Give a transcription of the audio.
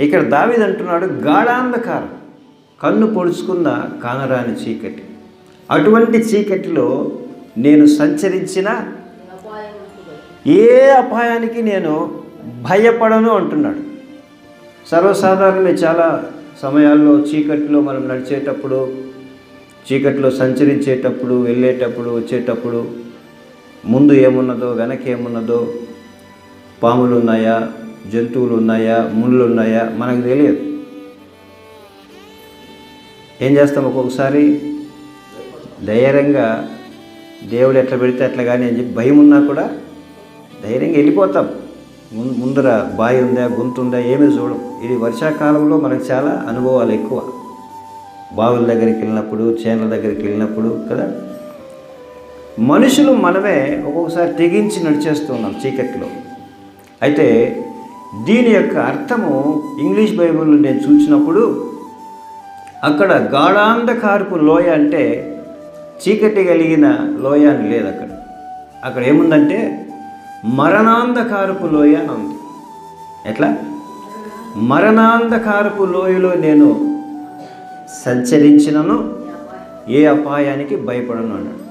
ఇక్కడ దావీదు అంటున్నాడు గాఢాంధకారం. కన్ను పొడుచుకున్న కానరాని చీకటి. అటువంటి చీకటిలో నేను సంచరించిన ఏ అపాయానికి నేను భయపడను అంటున్నాడు. సర్వసాధారణమే చాలా సమయాల్లో చీకటిలో మనం నడిచేటప్పుడు చీకటిలో సంచరించేటప్పుడు వెళ్ళేటప్పుడు వచ్చేటప్పుడు ముందు ఏమున్నదో వెనక ఏమున్నదో పాములు ఉన్నాయా జంతువులు ఉన్నాయా ముళ్ళు ఉన్నాయా మనకు తెలియదు. ఏం చేస్తాం ఒక్కొక్కసారి? ధైర్యంగా దేవుడు ఎట్లా పెడితే అట్లా కానీ అని చెప్పి భయం ఉన్నా కూడా ధైర్యంగా వెళ్ళిపోతాం. ముందర బావి ఉందా గుంత ఉందా ఏమీ చూడం. ఇది వర్షాకాలంలో మనకు చాలా అనుభవాలు ఎక్కువ. బావుల దగ్గరికి వెళ్ళినప్పుడు చేనుల దగ్గరికి వెళ్ళినప్పుడు కదా. మనుషులు మనమే ఒక్కొక్కసారి తెగించి నడిచేస్తున్నాం చీకట్లో. అయితే దీని యొక్క అర్థము ఇంగ్లీష్ బైబిల్లో నేను చూసినప్పుడు అక్కడ గాఢాంధకారపు లోయ అంటే చీకటి కలిగిన లోయ అని లేదు అక్కడ. అక్కడ ఏముందంటే మరణాంధకారపు లోయ అని ఉంది. ఎట్లా? మరణాంధకారపు లోయలో నేను సంచరించినను ఏ అపాయానికి భయపడను అన్నాడు.